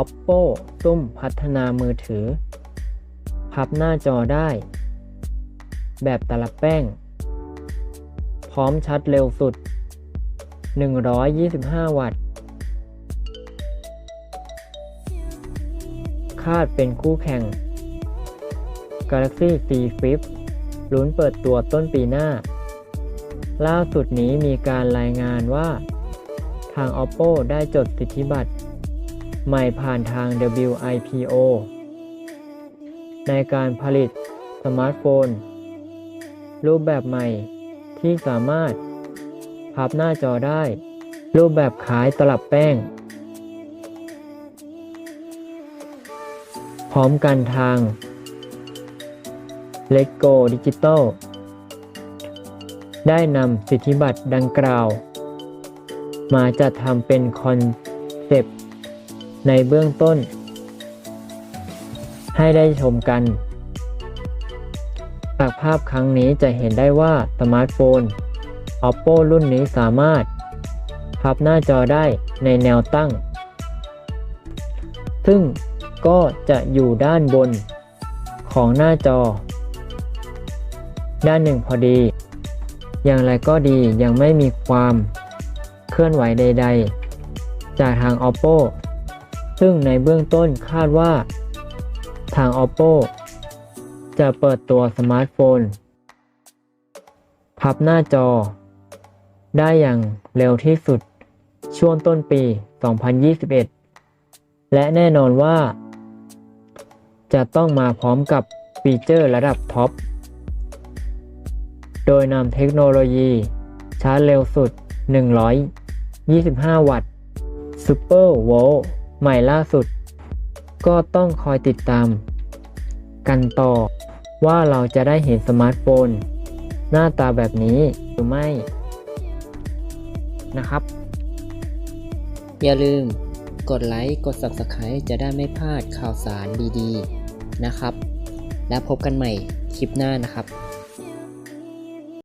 oppo ซุ่มพัฒนามือถือ พับหน้าจอได้ แบบตลับแป้ง พร้อมชัดเร็วสุด 125 วัตต์ คาดเป็นคู่แข่ง Galaxy C Flip ลุ้นเปิดตัวต้นปีหน้า ล่าสุดนี้มีการรายงานว่าาง Oppo ได้จดสิทธิบัตร ใหม่ผ่านทาง WIPO ในการผลิตสมาร์ทโฟน รูปแบบใหม่ที่สามารถพับหน้าจอได้ รูปแบบขายตลับแป้ง พร้อมกันทาง l e g o Digital ได้นำสิทธิบัตรดังกล่าว มาจัดทำเป็นคอนเซปต์ในเบื้องต้น ให้ได้ชมกัน จากภาพครั้งนี้จะเห็นได้ว่าสมาร์ทโฟน Oppo รุ่นนี้สามารถ พับหน้าจอได้ในแนวตั้ง ซึ่งก็จะอยู่ด้านบนของหน้าจอ ด้านหนึ่งพอดี อย่างไรก็ดียังไม่มีความ ลื่อนไหวใด ๆ จากทาง Oppo ซึ่งในเบื้องต้นคาดว่า ทาง Oppo จะเปิดตัวสมาร์ทโฟน พับหน้าจอ ได้อย่างเร็วที่สุดช่วงต้นปี 2021 และแน่นอนว่า จะต้องมาพร้อมกับฟีเจอร์ระดับท็อป โดยนำเทคโนโลยีชาร์จเร็วสุด 25 วัตต์ Super Volt ใหม่ล่าสุด ก็ต้องคอยติดตาม กันต่อว่าเราจะได้เห็นสมาร์ทโฟน หน้าตาแบบนี้หรือไม่นะครับ อย่าลืมกดไลค์ กด Subscribe จะได้ไม่พลาดข่าวสารดีๆ นะครับ แล้วพบกันใหม่คลิปหน้านะครับ